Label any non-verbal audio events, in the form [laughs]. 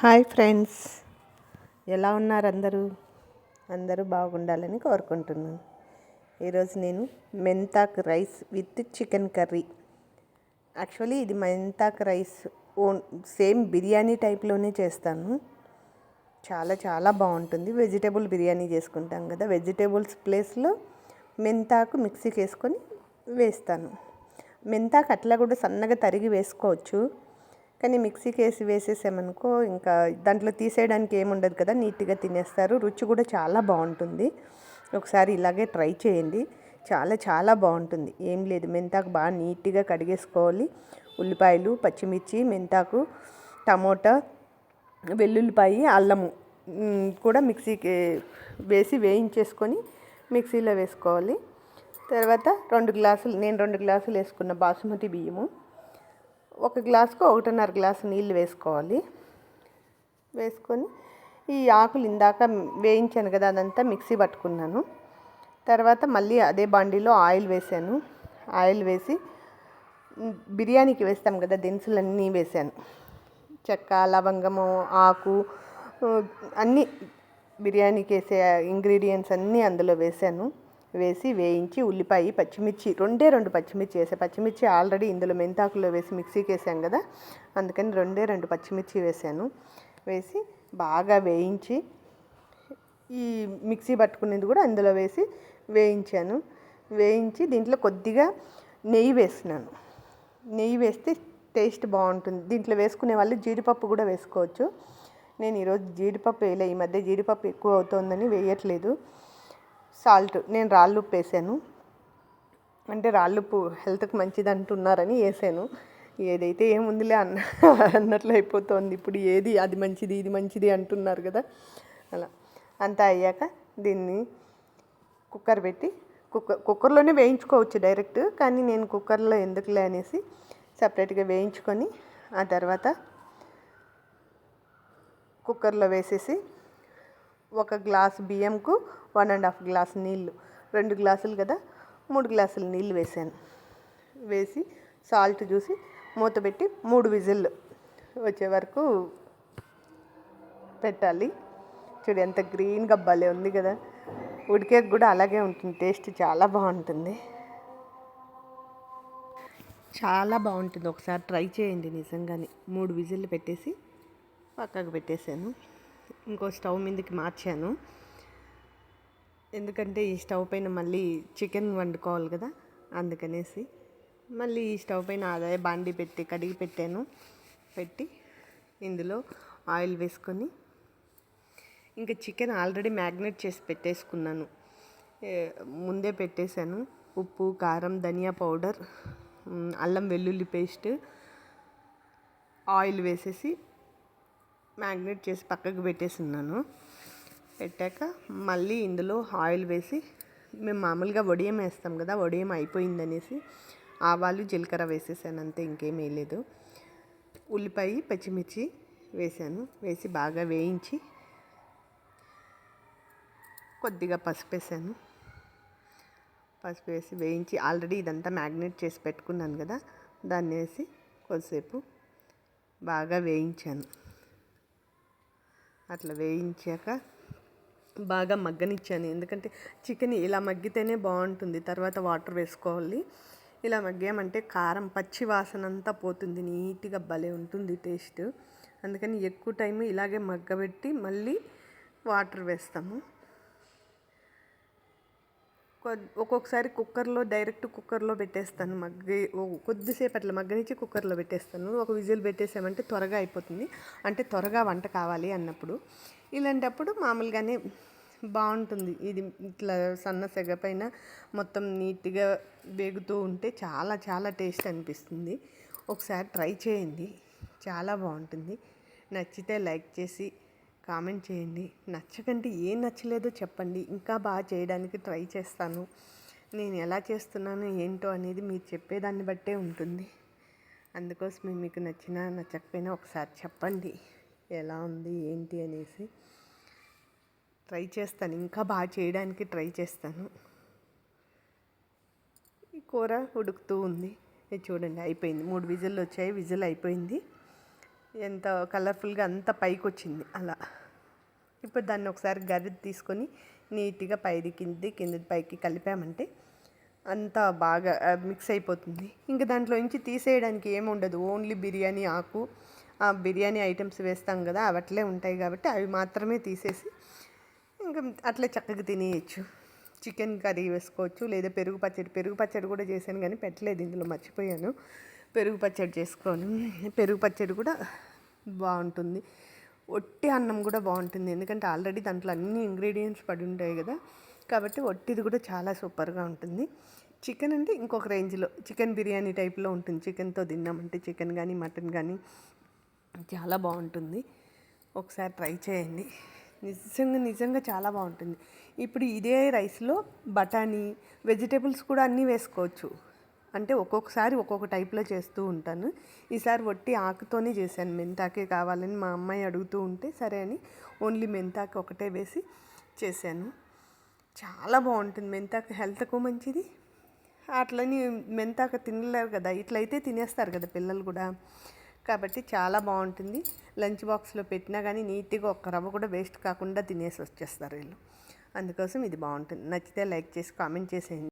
Hi friends. ఎలా ఉన్నారు అందరూ? అందరూ బాగుండాలని కోరుకుంటున్నాను. ఈరోజు నేను మెంతాక్ rice with chicken curry. Actually ఇది మెంతాక్ రైస్ ఓన్ సేమ్ బిర్యానీ టైప్లోనే చేస్తాను. చాలా చాలా బాగుంటుంది. వెజిటేబుల్ బిర్యానీ చేసుకుంటాం కదా వెజిటేబుల్స్ ప్లేస్లో మెంతాకు మిక్సీకి వేసుకొని వేస్తాను. మెంతాకు అట్లా కూడా సన్నగా తరిగి వేసుకోవచ్చు. కానీ మిక్సీకి వేసి వేసేసామనుకో ఇంకా దాంట్లో తీసేయడానికి ఏముండదు కదా నీట్గా తినేస్తారు. రుచి కూడా చాలా బాగుంటుంది. ఒకసారి ఇలాగే ట్రై చేయండి. చాలా చాలా బాగుంటుంది. ఏం లేదు మెంతాకు బాగా నీట్గా కడిగేసుకోవాలి. ఉల్లిపాయలు పచ్చిమిర్చి మెంతాకు టమోటా వెల్లుల్లిపాయి అల్లము కూడా మిక్సీకి వేసి వేయించేసుకొని మిక్సీలో వేసుకోవాలి. తర్వాత రెండు గ్లాసులు నేను రెండు గ్లాసులు వేసుకున్న బాసుమతి బియ్యము. ఒక గ్లాసుకు ఒకటిన్నర గ్లాసు నీళ్ళు వేసుకోవాలి. వేసుకొని ఈ ఆకులు ఇందాక వేయించాను కదా అదంతా మిక్సీ పట్టుకున్నాను. తర్వాత మళ్ళీ అదే బండిలో ఆయిల్ వేసాను. ఆయిల్ వేసి బిర్యానీకి వేస్తాం కదా దినుసులన్నీ వేసాను. చెక్క లవంగము ఆకు అన్నీ బిర్యానీకి వేసే ఇంగ్రీడియంట్స్ అన్నీ అందులో వేసాను. వేసి వేయించి ఉల్లిపాయ పచ్చిమిర్చి రెండే రెండు పచ్చిమిర్చి వేసా. పచ్చిమిర్చి ఆల్రెడీ ఇందులో మెంతాకులో వేసి మిక్సీకి వేసాం కదా అందుకని రెండే రెండు పచ్చిమిర్చి వేసాను. వేసి బాగా వేయించి ఈ మిక్సీ పట్టుకునేది కూడా అందులో వేసి వేయించాను. వేయించి దీంట్లో కొద్దిగా నెయ్యి వేసినాను. నెయ్యి వేస్తే టేస్ట్ బాగుంటుంది. దీంట్లో వేసుకునే వాళ్ళు జీడిపప్పు కూడా వేసుకోవచ్చు. నేను ఈరోజు జీడిపప్పు వేయలే ఈ మధ్య జీడిపప్పు ఎక్కువ అవుతోందని వేయట్లేదు. సాల్ట్. నేను రాళ్ళుప్పు వేసాను అంటే రాళ్ళుప్పు హెల్త్కి మంచిది అంటున్నారని వేసాను ఏదైతే ఏముందిలే అన్న [laughs] అన్నట్లు అయిపోతుంది. ఇప్పుడు ఏది అది మంచిది ఇది మంచిది అంటున్నారు కదా. అలా. అంతా అయ్యాక దీన్ని కుక్కర్ పెట్టి కుక్కర్ కుక్కర్లోనే వేయించుకోవచ్చు డైరెక్ట్. కానీ నేను కుక్కర్లో ఎందుకులే అనేసి సపరేట్గా వేయించుకొని ఆ తర్వాత కుక్కర్లో వేసేసి ఒక గ్లాస్ బియ్యంకు వన్ అండ్ హాఫ్ గ్లాస్ నీళ్ళు రెండు గ్లాసులు కదా మూడు గ్లాసులు నీళ్ళు వేసాను. వేసి సాల్ట్ చూసి మూత పెట్టి మూడు విజిల్లు వచ్చే వరకు పెట్టాలి. చూడు ఎంత గ్రీన్గా భలే ఉంది కదా. ఉడికే కూడా అలాగే ఉంటుంది టేస్ట్ చాలా బాగుంటుంది. చాలా బాగుంటుంది. ఒకసారి ట్రై చేయండి నిజంగానే. మూడు విజిల్లు పెట్టేసి పక్కకు పెట్టేశాను ఇంకో స్టవ్ మీదకి మార్చాను. ఎందుకంటే ఈ స్టవ్ పైన మళ్ళీ చికెన్ వండుకోవాలి కదా అందుకనేసి మళ్ళీ ఈ స్టవ్ పైన ఆదాయ బాండి పెట్టి కడిగి పెట్టాను. పెట్టి ఇందులో ఆయిల్ వేసుకొని ఇంకా చికెన్ ఆల్రెడీ మ్యాగ్నేట్ చేసి పెట్టేసుకున్నాను. ముందే పెట్టేశాను. ఉప్పు కారం ధనియా పౌడర్ అల్లం వెల్లుల్లి పేస్ట్ ఆయిల్ వేసేసి మ్యాగ్నేట్ చేసి పక్కకు పెట్టేసి ఉన్నాను పెట్టాక మళ్ళీ ఇందులో ఆయిల్ వేసి మేము మామూలుగా వడియం వేస్తాం కదా వడియం అయిపోయిందనేసి ఆవాలు జీలకర్ర వేసేసాను అంతే ఇంకేం వేయలేదు ఉల్లిపాయ పచ్చిమిర్చి వేసాను వేసి బాగా వేయించి కొద్దిగా పసుపు వేసాను. పసుపు వేసి వేయించి ఆల్రెడీ ఇదంతా మ్యాగ్నేట్ చేసి పెట్టుకున్నాను కదా దాన్ని వేసి కొద్దిసేపు బాగా వేయించాను. అట్లా వేయించాక బాగా మగ్గనిచ్చాను. ఎందుకంటే చికెన్ ఇలా మగ్గితేనే బాగుంటుంది. తర్వాత వాటర్ వేసుకోవాలి. ఇలా మగ్గామంటే కారం పచ్చి వాసన అంతా పోతుంది. నీట్గా భలే ఉంటుంది టేస్ట్. అందుకని ఎక్కువ టైం ఇలాగే మగ్గబెట్టి మళ్ళీ వాటర్ వేస్తాము. ఒక్కొక్కసారి కుక్కర్లో డైరెక్ట్ కుక్కర్లో పెట్టేస్తాను. మగ్గి కొద్దిసేపు అట్లా మగ్గనిచ్చి కుక్కర్లో పెట్టేస్తాను. ఒక విజిల్ పెట్టేసామంటే త్వరగా అయిపోతుంది. అంటే త్వరగా వంట కావాలి అన్నప్పుడు. ఇలాంటప్పుడు మామూలుగానే బాగుంటుంది. ఇది ఇట్లా సన్న సెగ పైన మొత్తం నీట్గా వేగుతూ ఉంటే చాలా చాలా టేస్ట్ అనిపిస్తుంది. ఒకసారి ట్రై చేయండి. చాలా బాగుంటుంది. నచ్చితే లైక్ చేసి కామెంట్ చేయండి. నచ్చకంటే ఏం నచ్చలేదో చెప్పండి. ఇంకా బాగా చేయడానికి ట్రై చేస్తాను. నేను ఎలా చేస్తున్నానో ఏంటో అనేది మీరు చెప్పేదాన్ని బట్టే ఉంటుంది. అందుకోసమే మీకు నచ్చినా నచ్చకపోయినా ఒకసారి చెప్పండి. ఎలా ఉంది ఏంటి అనేసి ట్రై చేస్తాను. ఇంకా బాగా చేయడానికి ట్రై చేస్తాను. ఈ కూర ఉడుకుతూ ఉంది. చూడండి అయిపోయింది. మూడు విజిల్లు వచ్చాయి. విజిల్ అయిపోయింది. ఎంత కలర్ఫుల్గా అంత పైకి వచ్చింది అలా. ఇప్పుడు దాన్ని ఒకసారి గరి తీసుకొని నీట్గా పైది కింది కింది పైకి కలిపామంటే అంతా బాగా మిక్స్ అయిపోతుంది. ఇంకా దాంట్లో నుంచి తీసేయడానికి ఏమి ఉండదు. ఓన్లీ బిర్యానీ ఆకు ఆ బిర్యానీ ఐటమ్స్ వేస్తాం కదా అవట్లే ఉంటాయి కాబట్టి అవి మాత్రమే తీసేసి ఇంకా అట్లే చక్కగా తినేయచ్చు. చికెన్ కర్రీ వేసుకోవచ్చు లేదా పెరుగు పచ్చడి. పెరుగు పచ్చడి కూడా చేశాను కానీ పెట్టలేదు ఇందులో మర్చిపోయాను. పెరుగు పచ్చడి చేసుకోను. పెరుగు పచ్చడి కూడా బాగుంటుంది. ఒట్టి అన్నం కూడా బాగుంటుంది. ఎందుకంటే ఆల్రెడీ దాంట్లో అన్ని ఇంగ్రీడియంట్స్ పడి ఉంటాయి కదా. కాబట్టి ఒట్టిది కూడా చాలా సూపర్గా ఉంటుంది. చికెన్ అంటే ఇంకొక రేంజ్లో. చికెన్ బిర్యానీ టైప్లో ఉంటుంది. చికెన్తో తిన్నామంటే చికెన్ కానీ మటన్ కానీ చాలా బాగుంటుంది. ఒకసారి ట్రై చేయండి. నిజంగా నిజంగా చాలా బాగుంటుంది. ఇప్పుడు ఇదే రైస్లో బఠానీ వెజిటేబుల్స్ కూడా అన్నీ వేసుకోవచ్చు. అంటే ఒక్కొక్కసారి ఒక్కొక్క టైప్లో చేస్తూ ఉంటాను. ఈసారి వట్టి ఆకుతోనే చేశాను. మెంతాకే కావాలని మా అమ్మాయి అడుగుతూ ఉంటే సరే అని ఓన్లీ మెంతాకు ఒకటే వేసి చేశాను. చాలా బాగుంటుంది. మెంతాకు హెల్త్కు మంచిది. అట్లని మెంతాక తినలేరు కదా. ఇట్లయితే తినేస్తారు కదా పిల్లలు కూడా. కాబట్టి చాలా బాగుంటుంది. లంచ్ బాక్స్లో పెట్టినా కానీ నీట్గా ఒక్క రవ్వ కూడా వేస్ట్ కాకుండా తినేసి వచ్చేస్తారు వీళ్ళు. అందుకోసం ఇది బాగుంటుంది. నచ్చితే లైక్ చేసి కామెంట్ చేసేయండి.